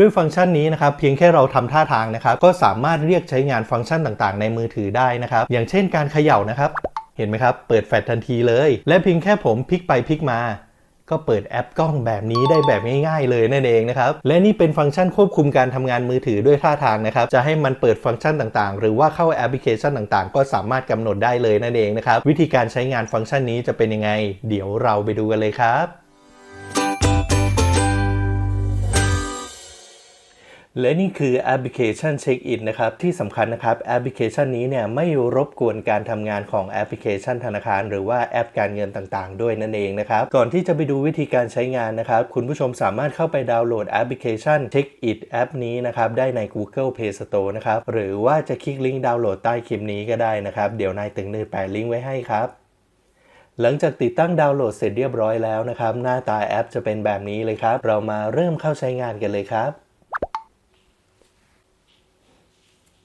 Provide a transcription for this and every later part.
ด้วยฟังก์ชันนี้นะครับเพียงแค่เราทำท่าทางนะครับก็สามารถเรียกใช้งานฟังก์ชันต่างๆ ในมือถือได้นะครับ อย่างเช่นการเขย่านะครับ เห็นไหมครับ เปิดแฟลชทันทีเลย และเพียงแค่ผมพลิกไปพลิกมา ก็เปิดแอปกล้องแบบนี้ได้แบบง่ายๆ เลยนั่นเองนะครับ และนี่เป็นฟังก์ชันควบคุมการทำงานมือถือด้วยท่าทางนะครับ จะให้มันเปิดฟังก์ชันต่างๆ หรือว่าเข้าแอปพลิเคชันต่างๆ ก็สามารถกำหนดได้เลยนั่นเองนะครับวิธีการใช้งานฟังก์ชันนี้จะเป็นยังไง เดี๋ยวเราไปดูกันเลยครับ และนี่คือแอปพลิเคชัน Check In นะครับที่สำคัญนะครับแอปพลิเคชันนี้เนี่ยไม่รบกวนการทำงานของแอปพลิเคชันธนาคาร หรือว่าแอปการเงินต่างๆ ด้วยนั่นเองนะครับก่อนที่จะไปดูวิธีการใช้งานนะครับคุณผู้ชมสามารถเข้าไปดาวน์โหลดแอปพลิเคชัน Check It แอปนี้นะครับได้ใน Google Play Store นะครับหรือว่าจะคลิกลิงก์ดาวน์โหลดใต้คลิปนี้ก็ได้นะครับเดี๋ยวนายตึงนือแปะลิงก์ไว้ให้ครับหลังจากติดตั้งดาวน์โหลดเสร็จเรียบร้อยแล้วนะครับหน้าตาแอปจะเป็นแบบนี้เลยครับ เรามาเริ่มเข้าใช้งานกันเลยครับ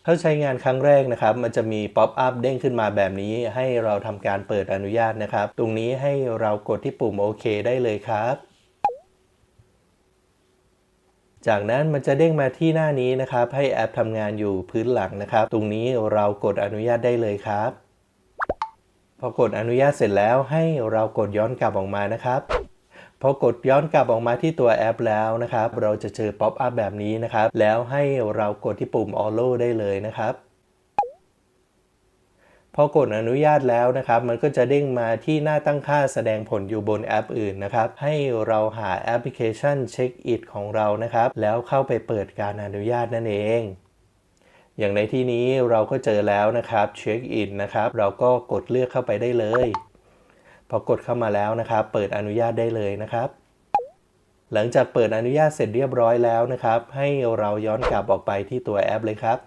เข้าใช้งานครั้งแรกนะครับ มันจะมีป๊อปอัพเด้งขึ้นมาแบบนี้ ให้เราทำการเปิดอนุญาตนะครับ ตรงนี้ให้เรากดที่ปุ่มโอเคได้เลยครับ จากนั้นมันจะเด้งมาที่หน้านี้นะครับ ให้แอปทำงานอยู่พื้นหลังนะครับ ตรงนี้เรากดอนุญาตได้เลยครับ พอกดอนุญาตเสร็จแล้วให้เรากดย้อนกลับออกมานะครับ พอกดย้อนกลับออกมาที่ตัวแอปแล้วนะครับ เราจะเจอป๊อปอัพแบบนี้นะครับ แล้วให้เรากดที่ปุ่ม Allow ได้เลยนะครับพอกดอนุญาตแล้วนะครับ มันก็จะเด้งมาที่หน้าตั้งค่าแสดงผลอยู่บนแอปอื่นนะครับ ให้เราหาแอปพลิเคชัน Check It ของเรานะครับ แล้วเข้าไปเปิดการอนุญาตนั่นเอง อย่างในที่นี้เราก็เจอแล้วนะครับ Check In นะครับ เราก็กดเลือกเข้าไปได้เลย พอกดเข้ามาแล้วนะครับ เปิดอนุญาตได้เลยนะครับ หลังจากเปิดอนุญาตเสร็จเรียบร้อยแล้วนะครับ ให้เราย้อนกลับออกไปที่ตัวแอปเลยครับ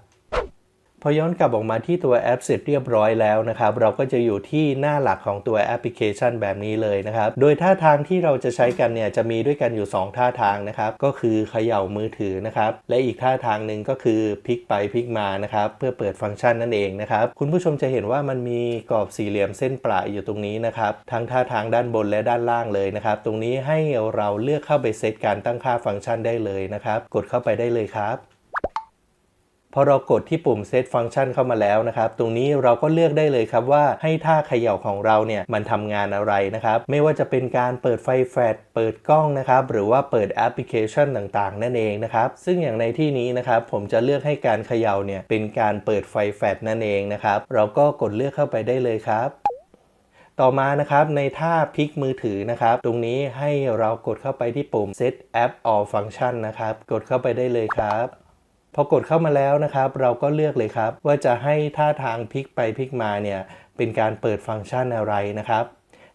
พอย้อนกลับออกมาที่ตัวแอปเสร็จเรียบร้อยแล้วนะครับ เราก็จะอยู่ที่หน้าหลักของตัวแอปพลิเคชันแบบนี้เลยนะครับ โดยท่าทางที่เราจะใช้กันเนี่ยจะมีด้วยกันอยู่ 2 ท่าทางนะครับ ก็คือเขย่ามือถือนะครับ และอีกท่าทางหนึ่งก็คือพลิกไปพลิกมานะครับ เพื่อเปิดฟังก์ชันนั่นเองนะครับ คุณผู้ชมจะเห็นว่ามันมีกรอบสี่เหลี่ยมเส้นประอยู่ตรงนี้นะครับ ทั้งท่าทางด้านบนและด้านล่างเลยนะครับ ตรงนี้ให้เราเลือกเข้าไปเซตการตั้งค่าฟังก์ชันได้เลยนะครับ กดเข้าไปได้เลยครับ พอเรากดที่ปุ่ม Set Function เข้ามาแล้วนะครับ ตรงนี้เราก็เลือกได้เลยครับว่าให้ท่าเขย่าของเราเนี่ยมันทำงานอะไรนะครับ ไม่ว่าจะเป็นการเปิดไฟแฟลช เปิดกล้องนะครับ หรือว่าเปิดแอปพลิเคชันต่างๆ นั่นเองนะครับ ซึ่งอย่างในที่นี้นะครับ ผมจะเลือกให้การเขย่าเนี่ยเป็นการเปิดไฟแฟลชนั่นเองนะครับ เราก็กดเลือกเข้าไปได้เลยครับต่อมานะครับในท่าพลิกมือถือนะครับ ตรงนี้ให้เรากดเข้าไปที่ปุ่ม Set App All Function นะครับ กดเข้าไปได้เลยครับ พอกดเข้ามาแล้วนะครับ เราก็เลือกเลยครับ ว่าจะให้ท่าทางพลิกไปพลิกมาเนี่ยเป็นการเปิดฟังก์ชันอะไรนะครับ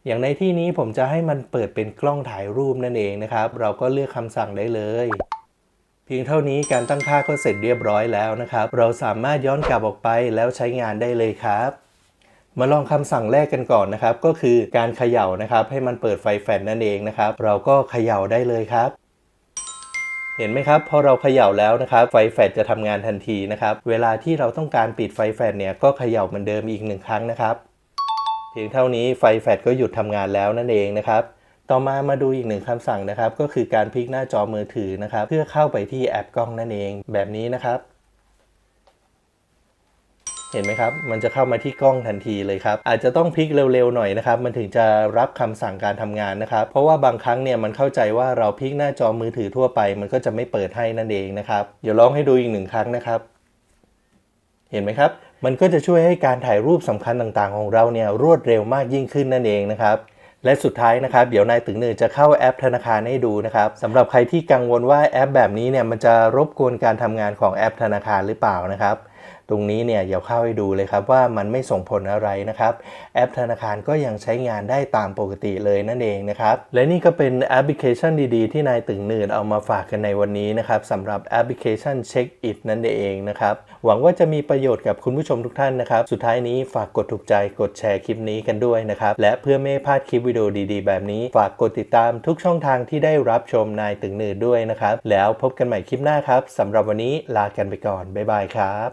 อย่างในที่นี้ผมจะให้มันเปิดเป็นกล้องถ่ายรูปนั่นเองนะครับ เราก็เลือกคำสั่งได้เลยเพียงเท่านี้การตั้งค่าก็เสร็จเรียบร้อยแล้วนะครับ เราสามารถย้อนกลับออกไปแล้วใช้งานได้เลยครับ มาลองคำสั่งแรกกันก่อนนะครับ ก็คือการเขย่านะครับ ให้มันเปิดไฟแฟลชนั่นเองนะครับ เราก็เขย่าได้เลยครับ เห็นไหมครับพอเราเขย่าแล้วนะครับไฟแฟลชจะทำงานทันทีนะครับเวลาที่เราต้องการปิดไฟแฟลชเนี่ยก็เขย่าเหมือนเดิมอีกหนึ่งครั้งนะครับ เพียงเท่านี้ไฟแฟลชก็หยุดทำงานแล้วนั่นเองนะครับต่อมามาดูอีกหนึ่งคำสั่งนะครับ ก็คือการพลิกหน้าจอมือถือนะครับ เพื่อเข้าไปที่แอปกล้องนั่นเองแบบนี้นะครับ เห็นไหมครับ มันจะเข้ามาที่กล้องทันทีเลยครับ อาจจะต้องพลิกเร็วๆหน่อยนะครับ มันถึงจะรับคำสั่งการทำงานนะครับ เพราะว่าบางครั้งเนี่ยมันเข้าใจว่าเราพลิกหน้าจอมือถือทั่วไป มันก็จะไม่เปิดให้นั่นเองนะครับ เดี๋ยวลองให้ดูอีกหนึ่งครั้งนะครับ เห็นไหมครับ มันก็จะช่วยให้การถ่ายรูปสำคัญต่างๆ ของเราเนี่ยรวดเร็วมากยิ่งขึ้นนั่นเองนะครับและสุดท้ายนะครับ เดี๋ยวนายตึงหนึ่งจะเข้าแอปธนาคารให้ดูนะครับสำหรับใครที่กังวลว่าแอปแบบนี้เนี่ยมันจะรบกวนการทำงานของแอปธนาคารหรือเปล่านะครับ ตรงนี้เนี่ยเดี๋ยวเข้าให้ดูเลยครับว่ามันไม่ส่งผลอะไรนะครับ แอปธนาคารก็ยังใช้งานได้ตามปกติเลยนั่นเองนะครับ และนี่ก็เป็นแอปพลิเคชันดีๆ ที่นายตึงหนืดเอามาฝากกันในวันนี้นะครับสำหรับแอปพลิเคชัน Check It นั่นเองนะครับ หวังว่าจะมีประโยชน์กับคุณผู้ชมทุกท่านนะครับ สุดท้ายนี้ฝากกดถูกใจกดแชร์คลิปนี้กันด้วยนะครับ และเพื่อไม่พลาดคลิปวิดีโอดีๆ แบบนี้ ฝากกดติดตามทุกช่องทางที่ได้รับชมนายตึงหนืดด้วยนะครับ แล้วพบกันใหม่คลิปหน้าครับสำหรับวันนี้ลากันไปก่อนบ๊ายบายครับ